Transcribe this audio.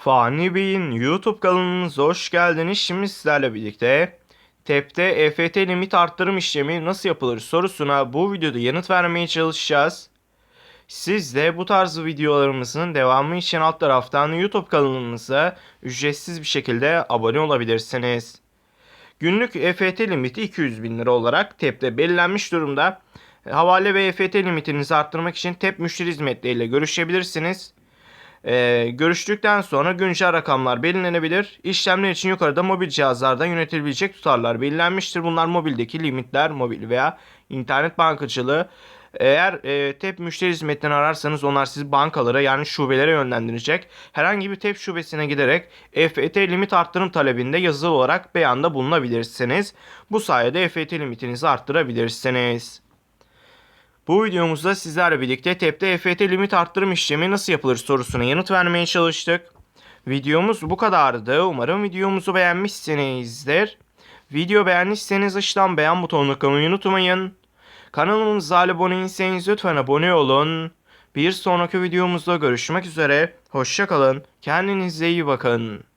Fani Bey'in YouTube kanalınıza hoş geldiniz. Şimdi sizlerle birlikte TEP'te EFT limit arttırım işlemi nasıl yapılır sorusuna bu videoda yanıt vermeye çalışacağız. Siz de bu tarz videolarımızın devamı için alt taraftan YouTube kanalımıza ücretsiz bir şekilde abone olabilirsiniz. Günlük EFT limiti 200 bin lira olarak TEP'te belirlenmiş durumda. Havale ve EFT limitinizi arttırmak için TEP müşteri hizmetleriyle görüşebilirsiniz. Ee, görüştükten sonra güncel rakamlar belirlenebilir. İşlemler için yukarıda mobil cihazlardan yönetilebilecek tutarlar belirlenmiştir. Bunlar mobildeki limitler, mobil veya internet bankacılığı. Eğer e, TEP müşteri hizmetlerini ararsanız onlar sizi bankalara yani şubelere yönlendirecek. Herhangi bir TEP şubesine giderek EFT limit arttırım talebinde yazılı olarak beyanda bulunabilirsiniz. Bu sayede EFT limitinizi arttırabilirsiniz. Bu videomuzda sizlerle birlikte TEP'te EFT limit arttırım işlemi nasıl yapılır sorusuna yanıt vermeye çalıştık. Videomuz bu kadardı. Umarım videomuzu beğenmişsinizdir. Video beğendiyseniz aşağıdan beğen butonuna kalmayı unutmayın. Kanalımıza abone değilseniz lütfen abone olun. Bir sonraki videomuzda görüşmek üzere. Hoşçakalın. Kendinize iyi bakın.